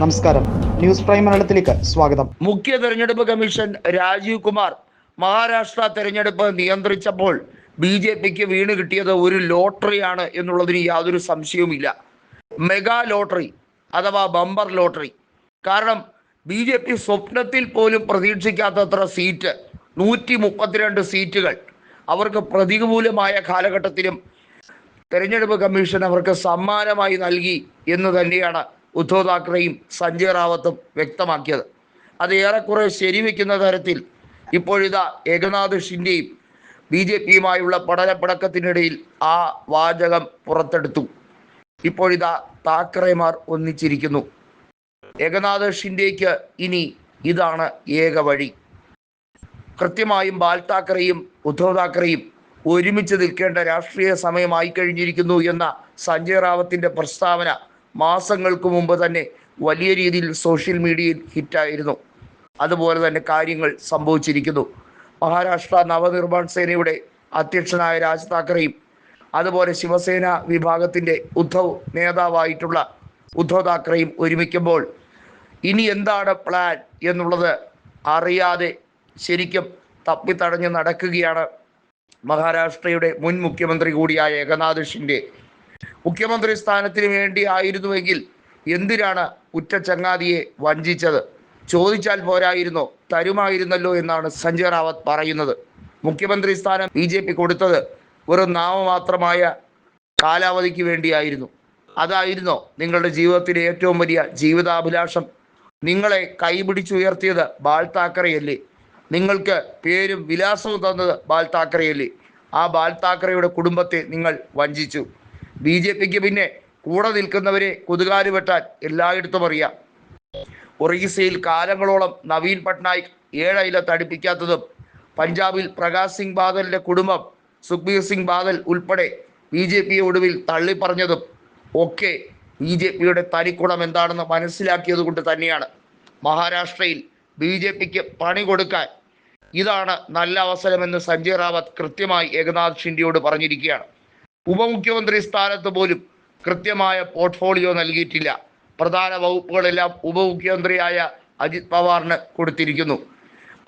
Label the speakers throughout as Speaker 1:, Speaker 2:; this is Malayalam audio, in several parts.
Speaker 1: നമസ്കാരം. ന്യൂസ് പ്രൈം മലയാളത്തിലേക്ക് സ്വാഗതം.
Speaker 2: മുഖ്യ തെരഞ്ഞെടുപ്പ് കമ്മീഷൻ രാജീവ് കുമാർ മഹാരാഷ്ട്ര തെരഞ്ഞെടുപ്പ് നിയന്ത്രിച്ചപ്പോൾ ബി ജെ പിക്ക് വീണ് കിട്ടിയത് ഒരു ലോട്ടറിയാണ് എന്നുള്ളതിന് യാതൊരു സംശയവുമില്ല. മെഗാ ലോട്ടറി അഥവാ ബമ്പർ ലോട്ടറി. കാരണം ബി ജെ പി സ്വപ്നത്തിൽ പോലും പ്രതീക്ഷിക്കാത്തത്ര സീറ്റ് നൂറ്റി മുപ്പത്തിരണ്ട് സീറ്റുകൾ അവർക്ക് പ്രതികൂലമായ കാലഘട്ടത്തിലും തെരഞ്ഞെടുപ്പ് കമ്മീഷൻ അവർക്ക് സമ്മാനമായി നൽകി എന്ന് തന്നെയാണ് ഉദ്ധവ് താക്കറെയും സഞ്ജയ് റാവത്തും വ്യക്തമാക്കിയത്. അത് ഏറെക്കുറെ ശരിവെക്കുന്ന തരത്തിൽ ഇപ്പോഴിതാ ഏകനാഥ് ഷിൻഡെയും ബി ജെ പിയുമായുള്ള പഠനപ്പിടക്കത്തിനിടയിൽ ആ വാചകം പുറത്തെടുത്തു. ഇപ്പോഴിതാ താക്കറേമാർ ഒന്നിച്ചിരിക്കുന്നു. ഏകനാഥ് ഷിൻഡേക്ക് ഇനി ഇതാണ് ഏക വഴി. കൃത്യമായും ബാൽ താക്കറെയും ഉദ്ധവ് താക്കറെയും ഒരുമിച്ച് നിൽക്കേണ്ട രാഷ്ട്രീയ സമയമായി കഴിഞ്ഞിരിക്കുന്നു എന്ന സഞ്ജയ് റാവത്തിന്റെ പ്രസ്താവന മാസങ്ങൾക്ക് മുമ്പ് തന്നെ വലിയ രീതിയിൽ സോഷ്യൽ മീഡിയയിൽ ഹിറ്റായിരുന്നു. അതുപോലെ തന്നെ കാര്യങ്ങൾ സംഭവിച്ചിരിക്കുന്നു. മഹാരാഷ്ട്ര നവനിർമ്മാൺ സേനയുടെ അധ്യക്ഷനായ രാജ് താക്കറെയും അതുപോലെ ശിവസേന വിഭാഗത്തിന്റെ ഉദ്ധവ് നേതാവായിട്ടുള്ള ഉദ്ധവ് താക്കറെയും ഒരുമിക്കുമ്പോൾ ഇനി എന്താണ് പ്ലാൻ എന്നുള്ളത് അറിയാതെ ശരിക്കും തപ്പിത്തടഞ്ഞ് നടക്കുകയാണ് മഹാരാഷ്ട്രയുടെ മുൻ മുഖ്യമന്ത്രി കൂടിയായ ഏകനാഥ് ഷിൻഡെ. മുഖ്യമന്ത്രി സ്ഥാനത്തിന് വേണ്ടി ആയിരുന്നുവെങ്കിൽ എന്തിനാണ് ഉറ്റ ചങ്ങാതിയെ വഞ്ചിച്ചത്? ചോദിച്ചാൽ പോരായിരുന്നോ തരുമായിരുന്നല്ലോ എന്നാണ് സഞ്ജയ് റാവത്ത് പറയുന്നത്. മുഖ്യമന്ത്രി സ്ഥാനം ബി ജെ പി കൊടുത്തത് വെറും നാമമാത്രമായ കാലാവധിക്ക് വേണ്ടിയായിരുന്നു. അതായിരുന്നോ നിങ്ങളുടെ ജീവിതത്തിലെ ഏറ്റവും വലിയ ജീവിതാഭിലാഷം. നിങ്ങളെ കൈപിടിച്ചുയർത്തിയത് ബാൽ താക്കറയല്ലേ? നിങ്ങൾക്ക് പേരും വിലാസവും തന്നത് ബാൽ താക്കറയല്ലേ? ആ ബാൽ താക്കറയുടെ കുടുംബത്തെ നിങ്ങൾ വഞ്ചിച്ചു. ബി ജെ പിക്ക് പിന്നെ കൂടെ നിൽക്കുന്നവരെ കൊതുകാൽ വെട്ടാൻ എല്ലായിടത്തും അറിയാം. ഒറീസയിൽ കാലങ്ങളോളം നവീൻ പട്നായിക് ഏഴയില തടിപ്പിക്കാത്തതും പഞ്ചാബിൽ പ്രകാശ് സിംഗ് ബാദലിന്റെ കുടുംബം സുഖ്ബീർ സിംഗ് ബാദൽ ഉൾപ്പെടെ ബി ജെ പിയെ ഒടുവിൽ തള്ളിപ്പറഞ്ഞതും ഒക്കെ ബി ജെ പിയുടെ തനിക്കുണം എന്താണെന്ന് മനസ്സിലാക്കിയത് കൊണ്ട് തന്നെയാണ്. മഹാരാഷ്ട്രയിൽ ബി ജെ പിക്ക് പണി കൊടുക്കാൻ ഇതാണ് നല്ല അവസരമെന്ന് സഞ്ജയ് റാവത്ത് കൃത്യമായി ഏകനാഥ് ഷിൻഡെയോട് പറഞ്ഞിരിക്കുകയാണ്. ഉപമുഖ്യമന്ത്രി സ്ഥാനത്ത് പോലും കൃത്യമായ പോർട്ട്ഫോളിയോ നൽകിയിട്ടില്ല. പ്രധാന വകുപ്പുകളെല്ലാം ഉപമുഖ്യമന്ത്രിയായ അജിത് പവാറിന് കൊടുത്തിരിക്കുന്നു.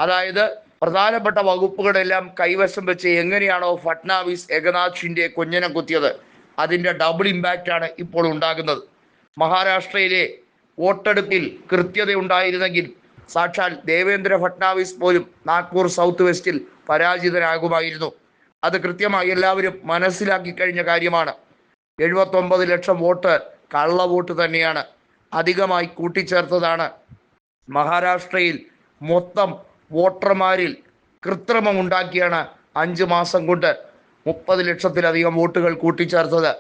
Speaker 2: അതായത് പ്രധാനപ്പെട്ട വകുപ്പുകളെല്ലാം കൈവശം വെച്ച് എങ്ങനെയാണോ ഫട്നാവിസ് ഏകനാഥ് ഷിൻഡെ കൊഞ്ഞനം കുത്തിയത് അതിന്റെ ഡബിൾ ഇമ്പാക്റ്റ് ആണ് ഇപ്പോൾ ഉണ്ടാകുന്നത്. മഹാരാഷ്ട്രയിലെ വോട്ടെടുപ്പിൽ കൃത്യത ഉണ്ടായിരുന്നെങ്കിൽ സാക്ഷാൽ ദേവേന്ദ്ര ഫട്നാവിസ് പോലും നാഗ്പൂർ സൗത്ത് വെസ്റ്റിൽ പരാജിതനാകുമായിരുന്നു. അത് കൃത്യമായി എല്ലാവരും മനസ്സിലാക്കി കഴിഞ്ഞ കാര്യമാണ്. എഴുപത്തൊമ്പത് ലക്ഷം വോട്ട് കള്ള വോട്ട് തന്നെയാണ്. അധികമായി കൂട്ടിച്ചേർത്തതാണ്. മഹാരാഷ്ട്രയിൽ മൊത്തം വോട്ടർമാരിൽ കൃത്രിമം ഉണ്ടാക്കിയാണ് അഞ്ച് മാസം കൊണ്ട് മുപ്പത് ലക്ഷത്തിലധികം വോട്ടുകൾ കൂട്ടിച്ചേർത്തത്.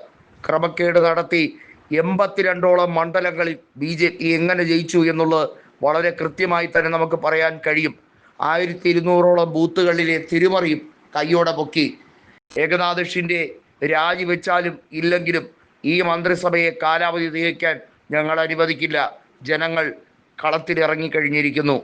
Speaker 2: ക്രമക്കേട് നടത്തി എൺപത്തിരണ്ടോളം മണ്ഡലങ്ങളിൽ ബി ജെ പി എങ്ങനെ ജയിച്ചു എന്നുള്ളത് വളരെ കൃത്യമായി തന്നെ നമുക്ക് പറയാൻ കഴിയും. ആയിരത്തി ഇരുന്നൂറോളം ബൂത്തുകളിലെ തിരുമറിയും കയ്യോടെ പൊക്കി. ഏകനാഥ് ഷിൻഡെ രാജിവെച്ചാലും ഇല്ലെങ്കിലും ഈ മന്ത്രിസഭയെ കാലാവധി തികയ്ക്കാൻ ഞങ്ങൾ അനുവദിക്കില്ല. ജനങ്ങൾ കളത്തിലിറങ്ങിക്കഴിഞ്ഞിരിക്കുന്നു.